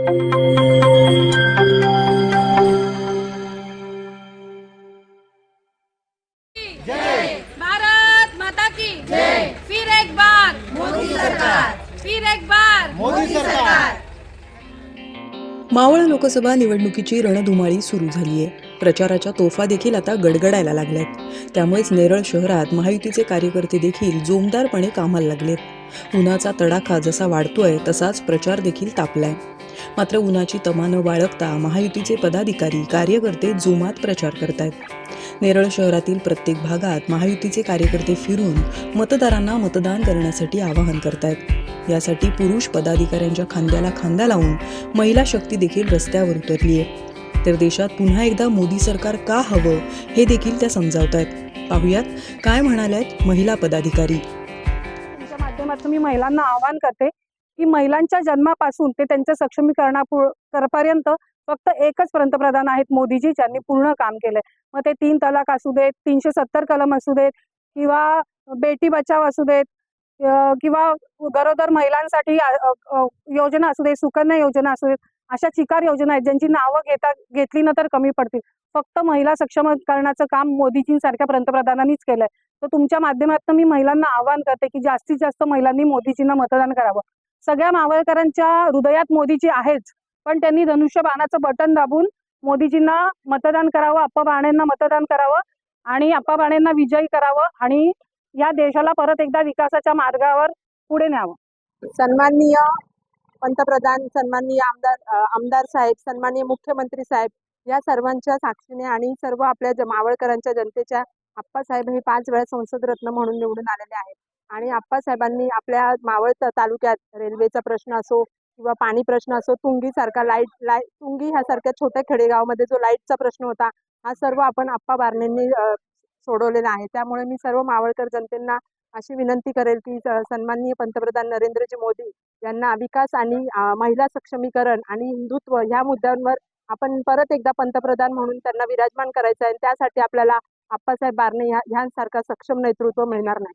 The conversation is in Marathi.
भारत माता की जय। फिर एक बार। मोदी सरकार। फिर एक बार। मोदी सरकार। मावळ लोकसभा निवडणुकीची रणधुमाळी सुरू झाली आहे प्रचाराच्या तोफा देखील आता गडगडायला लागल्यात. त्यामुळेच नेरळ शहरात महायुतीचे कार्यकर्ते देखील जोमदारपणे कामाला लागलेत. उन्हाचा तडाखा जसा वाढतोय तसाच प्रचार देखील तापलाय. मात्र उन्हाची तमा न बाळगता महायुतीचे पदाधिकारी कार्यकर्ते जोमात प्रचार करतायत. नेरळ शहरातील प्रत्येक भागात महायुतीचे कार्यकर्ते फिरून मतदारांना मतदान करण्यासाठी आवाहन करतायत. यासाठी पुरुष पदाधिकाऱ्यांच्या खांद्याला खांदा लावून महिला शक्ती देखील रस्त्यावर उतरली आहे. तर देशात पुन्हा एकदा मोदी सरकार का हवं हे देखील त्या समजावतायत. पाहुयात काय म्हणाल्यात महिला पदाधिकारी. माध्यमातून मी महिलांना आवाहन करते की महिलांच्या जन्मापासून ते त्यांच्या सक्षमीकरणापर्यंत फक्त एकच पंतप्रधान आहेत मोदीजी ज्यांनी पूर्ण काम केलंय. मग ते तीन तलाक असू देत तीनशे सत्तर कलम असू देत किंवा बेटी बचाव असू देत किंवा गरोदर महिलांसाठी योजना असू दे सुकन्या योजना असू देत अशा चिकार योजना आहेत ज्यांची नावं घेता घेतली ना तर कमी पडतील. फक्त महिला सक्षमीकरणाचं काम मोदीजींसारख्या पंतप्रधानांनीच केलंय. तर तुमच्या माध्यमातून मी महिलांना आवाहन करते की जास्तीत जास्त महिलांनी मोदीजींना मतदान करावं. सगळ्या मावळकरांच्या हृदयात मोदीजी आहेच पण त्यांनी धनुष्यबाणाचं बटन दाबून मोदीजींना मतदान करावं अप्पा बाणेंना मतदान करावं आणि अप्पा बाणेंना विजयी करावं आणि या देशाला परत एकदा विकासाच्या मार्गावर पुढे न्यावं. सन्माननीय पंतप्रधान सन्माननीय आमदार आमदार साहेब सन्माननीय मुख्यमंत्री साहेब या सर्वांच्या साक्षीने आणि सर्व आपल्या मावळकरांच्या जनतेच्या आप्पासाहेब हे पाच वेळा संसद रत्न म्हणून निवडून आलेले आहेत. आणि आप्पासाहेबांनी आपल्या मावळ तालुक्यात रेल्वेचा प्रश्न असो किंवा पाणी प्रश्न असो तुंगीसारखा लाइट लाइट तुंगी ह्यासारख्या छोट्या खेडेगावमध्ये जो लाईटचा प्रश्न होता हा सर्व आपण आप्पा बारणेंनी सोडवलेला आहे. त्यामुळे मी सर्व मावळकर जनतेना अशी विनंती करेल की स- सन्माननीय पंतप्रधान नरेंद्रजी मोदी यांना विकास आणि महिला सक्षमीकरण आणि हिंदुत्व ह्या मुद्द्यांवर आपण परत एकदा पंतप्रधान म्हणून त्यांना विराजमान करायचं आहे. आणि त्यासाठी आपल्याला आप्पासाहेब बारणे ह्या ह्यांसारखा सक्षम नेतृत्व मिळणार नाही.